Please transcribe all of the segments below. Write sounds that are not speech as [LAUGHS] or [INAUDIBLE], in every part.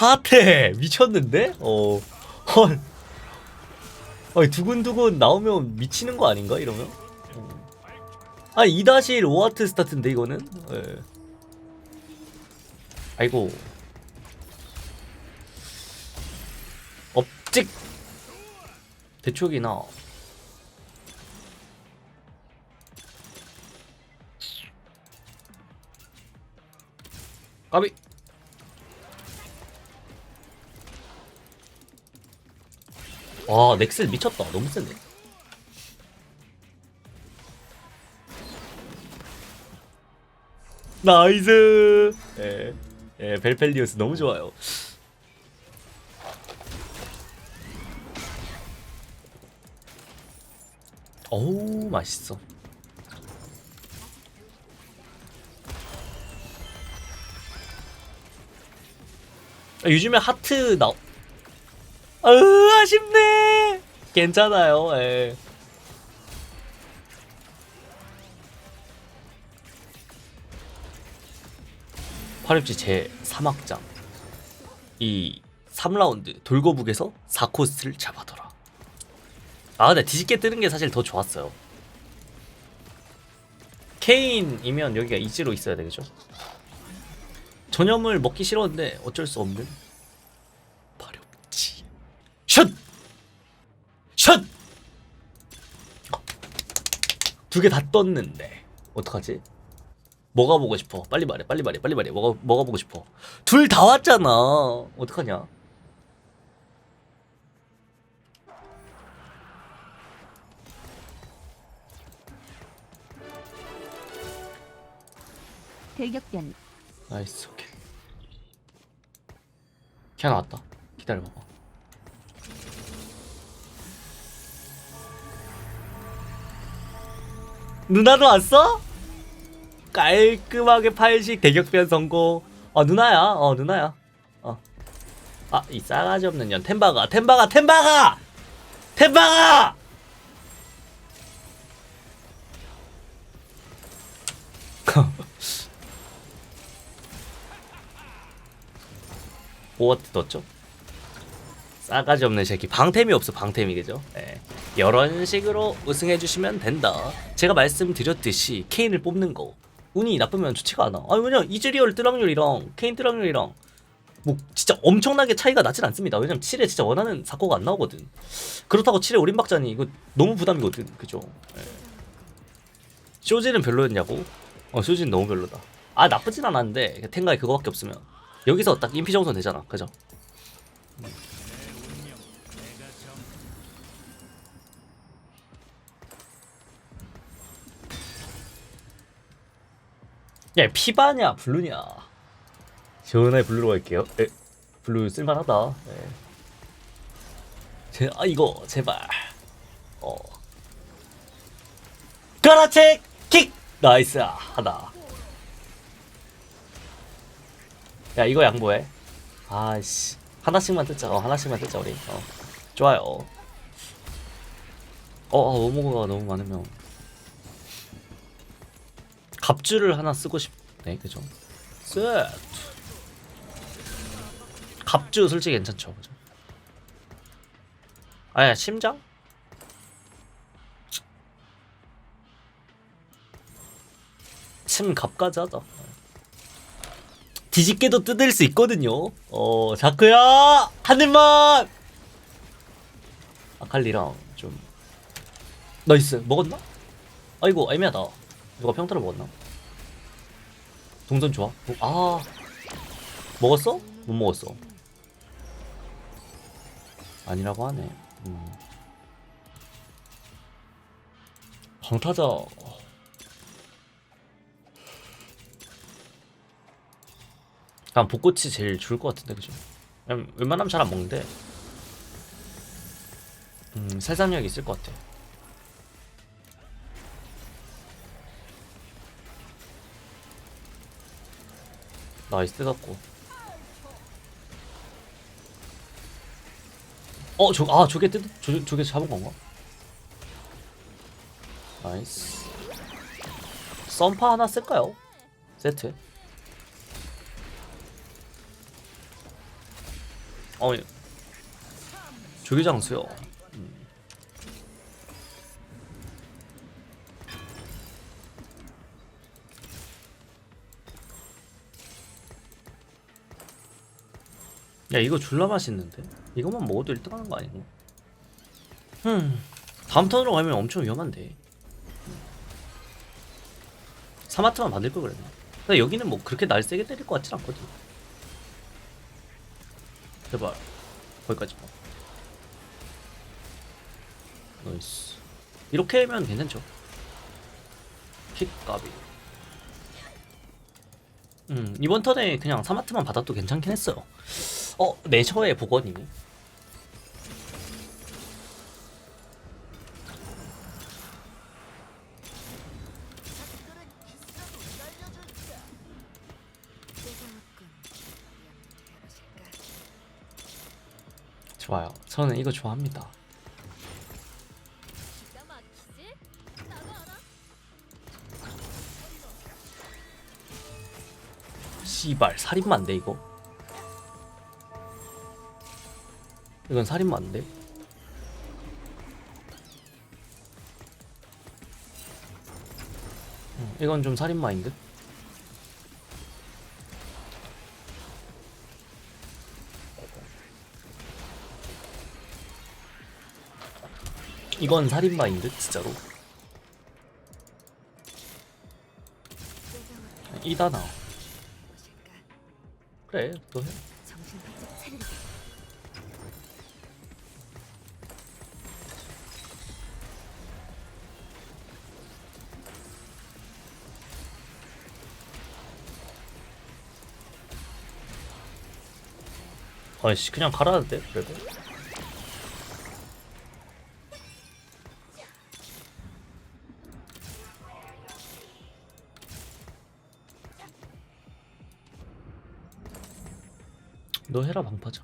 하태 [LAUGHS] 미쳤는데? 어. 헐. 아니 두근두근 나오면 미치는 거 아닌가 이러면? 어. 아2-1 5와트 스타트인데 이거는? 예. 아이고. 업직. 대촉이나. 까비. 와 넥슬 미쳤다. 너무 센데 나이스! 예, 예 벨펠리우스 너무 좋아요. 어우 맛있어. 아, 요즘에 하트 나 으 아쉽네. 괜찮아요 예. 화립지 제 3확장. 이 3라운드 돌거북에서 4코스를 잡아더라. 아 근데 뒤집게 뜨는 게 사실 더 좋았어요. 케인이면 여기가 이지로 있어야 되겠죠? 전염을 먹기 싫었는데 어쩔 수 없는 두 개 다 떴는데 어떡하지? 뭐가 보고 싶어? 빨리 말해, 빨리 말해, 빨리 말해. 뭐가 뭐가 보고 싶어? 둘 다 왔잖아. 어떡하냐? 대격변 나이스, 오케이. 걔 나왔다. 기다려봐봐. 누나도 왔어? 깔끔하게 팔식 대격변 성공. 어 누나야, 어 누나야. 어. 아 이 싸가지 없는 년 템바가, 템바가, 템바가, 템바가. [LAUGHS] 오어트 떴죠? 싸가지 없는 새끼 방템이 없어 방템이 그죠? 예. 이런 식으로 우승해 주시면 된다. 제가 말씀드렸듯이 케인을 뽑는 거 운이 나쁘면 좋지가 않아. 아 왜냐 이즈리얼 뜨락률이랑 케인 뜨락률이랑 뭐 진짜 엄청나게 차이가 나진 않습니다. 왜냐면 7에 진짜 원하는 사고가 안 나오거든. 그렇다고 7에 올인박자니 이거 너무 부담이거든. 그죠? 예. 쇼지는 별로였냐고? 어 쇼지는 너무 별로다. 아 나쁘진 않았는데 탱가에 그거밖에 없으면 여기서 딱 인피 정선 되잖아. 그죠? 야 피바냐 블루냐? 시원하게 블루로 갈게요. 에 블루 쓸만하다. 에. 제, 아 이거 제발. 어. 그렇지 킥! 나이스 하나 야 이거 양보해. 아씨. 하나씩만 뜯자. 어 하나씩만 뜯자 우리. 어. 좋아요. 어, 어 오모가? 너무 많으면 갑주를 하나 쓰고 싶네 그죠. 셋. 갑주 솔직히 괜찮죠 그죠. 아야 심장? 침 갑까지 하자. 뒤집게도 뜯을 수 있거든요. 어 자크야! 한 입만! 아칼리랑 좀 나이스. 먹었나? 아이고 애매하다 누가 평타를 먹었나? 동선 좋아. 어, 아 먹었어? 못 먹었어. 아니라고 하네. 음. 방타자. 그냥 복꽃이 제일 좋을 것 같은데 그죠? 웬만하면 잘 안 먹는데. 음 살상력이 있을 것 같아. 나이스 뜯었고 어, 저, 아, 저게 뜯, 저, 저게 잡은 건가? 나이스. 썸파 하나 쓸까요? 세트. 어, 예. 조교장수요. 야 이거 졸라 맛있는데? 이것만 먹어도 1등 하는 거 아니고? 흠. 다음 턴으로 가면 엄청 위험한데. 사마트만 만들 걸 그랬나? 근데 여기는 뭐 그렇게 날 세게 때릴 것 같진 않거든. 제발. 거기까지 봐 나이스. 이렇게 하면 괜찮죠. 킥가비 음 이번 턴에 그냥 사마트만 받아도 괜찮긴 했어요 어 내셔의 복원이. 좋아요. 저는 이거 좋아합니다. 씨발 살인마인데 이거 이건 살인마인데? 음, 이건 좀 살인마인 듯? 이건 살인마인 듯 진짜로? 이다 나. 그래 너 해. 아이씨 그냥 가라는데 그래도? 너 해라 방파자.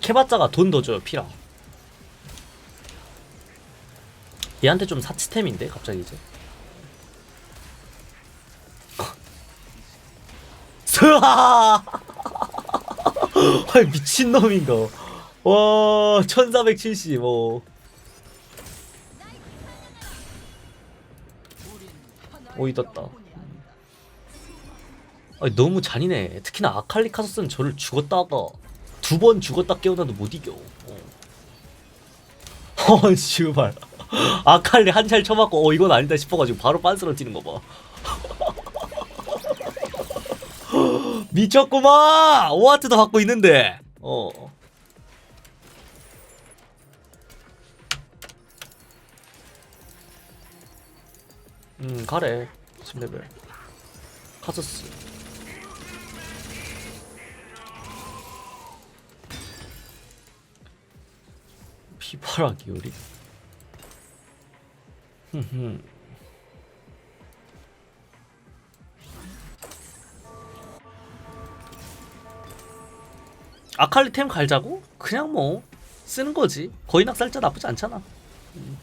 캐봤자가 돈 더 줘요 피랑 얘한테 좀 사치템인데 갑자기 이제 [LAUGHS] 아 미친놈인가. 와, 1470, 어. 오이 떴다. 아니, 너무 잔인해. 특히나 아칼리 카서스는 저를 죽었다가 두 번 죽었다 깨어나도 못 이겨. 어, [LAUGHS] 어 씨발. 아칼리 한찰 쳐맞고, 어, 이건 아니다 싶어가지고 바로 빤스러지는 거 봐. [LAUGHS] 미쳤구만! 오하트도 받고 있는데. 어. 음, 가래. 10레벨. 카서스. 피파라 기 요리. [LAUGHS] 흠흠. 아칼리 템 갈자고? 그냥 뭐 쓰는 거지. 거의 낙살자 나쁘지 않잖아. 음.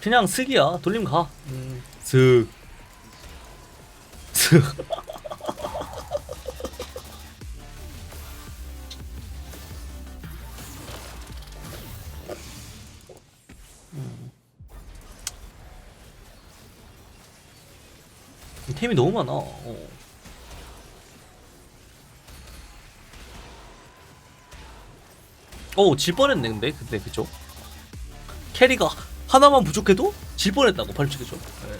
그냥 슥이야. 돌림 가. 음. 슥. 슥. [LAUGHS] 템이 너무 많아. 어. 어, 질 뻔했네, 근데, 근데, 그죠? 캐리가 하나만 부족해도 질 뻔했다고, 발치, 그죠? 네.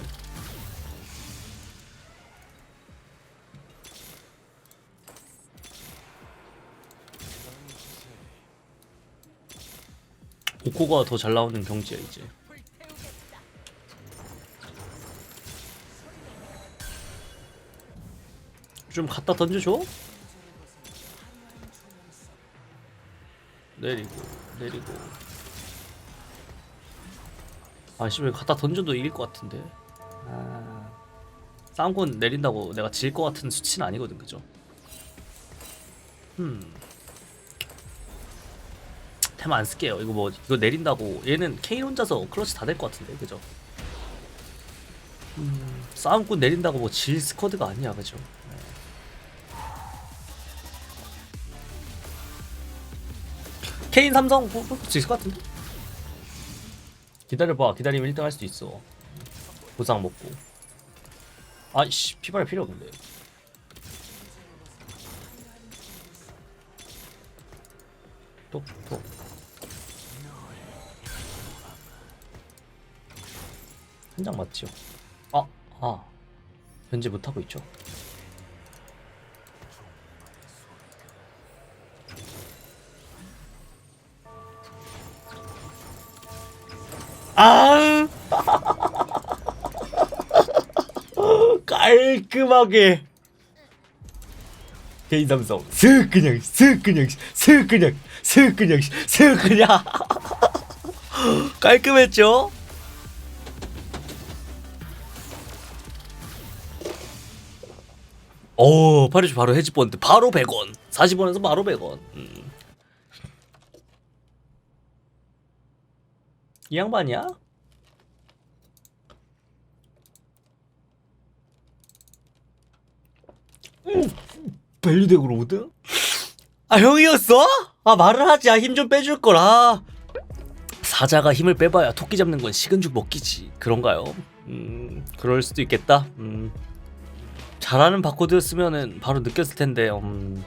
오코가 더 잘 나오는 경지야, 이제. 좀 갖다 던져줘? 내리고 내리고. 아씨 왜 갖다 던져도 이길 것 같은데. 아 쌍권 내린다고 내가 질 것 같은 수치는 아니거든 그죠? 템안 쓸게요. 이거 뭐 이거 내린다고. 얘는 케인 혼자서 클러치 다 될 것 같은데 그죠? 음, 싸움꾼 내린다고 뭐 질 스쿼드가 아니야 그죠 케인 삼성 뭐, 뽑을 수 있을 것 같은데? 기다려봐. 기다리면 1등 할 수도 있어. 보상 먹고. 아이씨. 피발 필요 없는데. 똑똑 한장 맞지요 아, 아. 현재 못하고 있죠 아 [LAUGHS] 깔끔하게. 개인 삼성. 슥 그냥 슥 그냥 슥 그냥 슥 그냥 슥 그냥. [LAUGHS] 깔끔했죠? 오 파리주 바로 해지 본드. 바로 100원. 40원에서 바로 100원. 음. 이 양반이야? 밸류덱으로 5등? 아 형이었어? 아 말을 하지 힘좀 빼줄 거라 사자가 힘을 빼봐야 토끼 잡는 건 식은 죽 먹기지 그런가요? 음 그럴 수도 있겠다 음 잘하는 바코드였으면은 바로 느꼈을 텐데 음